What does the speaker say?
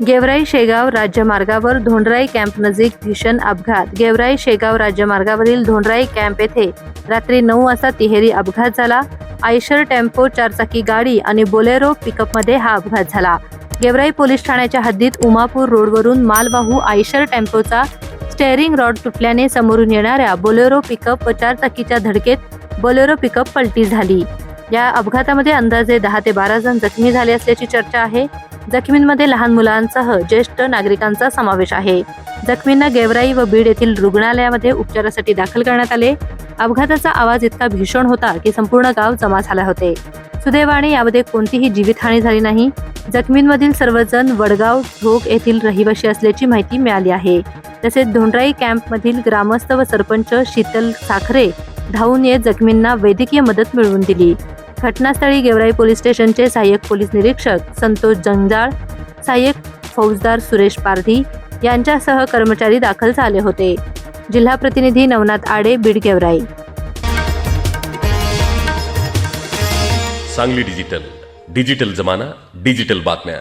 गेवराई शेगाव राज्यमार्गावर धोंडराई कॅम्प नजीक भीषण अपघात. गेवराई शेगाव राज्यमार्गावरील धोंडराई कॅम्प येथे रात्री नऊ वाजता तिहेरी अपघात झाला. आयशर टेम्पो चारचाकी गाडी आणि बोलेरो पिकअपमध्ये हा अपघात झाला. गेवराई पोलीस ठाण्याच्या हद्दीत उमापूर रोडवरून मालवाहू आयशर टेम्पोचा स्टेअरिंग रॉड तुटल्याने समोरून येणाऱ्या बोलेरो पिकअप व चारचाकीच्या धडकेत बोलेरो पिकअप पलटी झाली. या अपघातामध्ये अंदाजे दहा ते बारा जण जखमी झाले असल्याची चर्चा आहे. जखमींमध्ये लहान मुलांसह ज्येष्ठ नागरिकांचा समावेश आहे. जखमींना गेवराई व बीड येथील रुग्णालयामध्ये उपचारासाठी दाखल करण्यात आले. अपघाताचा आवाज इतका भीषण होता की संपूर्ण गाव जमा झाले होते. सुदैवाने यामध्ये कोणतीही जीवितहानी झाली नाही. जखमींमधील सर्वजण वडगाव ढोक येथील रहिवाशी असल्याची माहिती मिळाली आहे. तसेच धोंडराई कॅम्पमधील ग्रामस्थ व सरपंच शीतल साखरे धावून येत जखमींना वैद्यकीय मदत मिळवून दिली. घटनास्थळी गेवराई पोलीस स्टेशनचे सहाय्यक पोलीस निरीक्षक संतोष जंजाळ सहाय्यक फौजदार सुरेश पारधी यांच्यासह कर्मचारी दाखल झाले होते. जिल्हा प्रतिनिधी नवनाथ आडे बीड गेवराई. सांगली डिजिटल. डिजिटल जमाना डिजिटल बातम्या.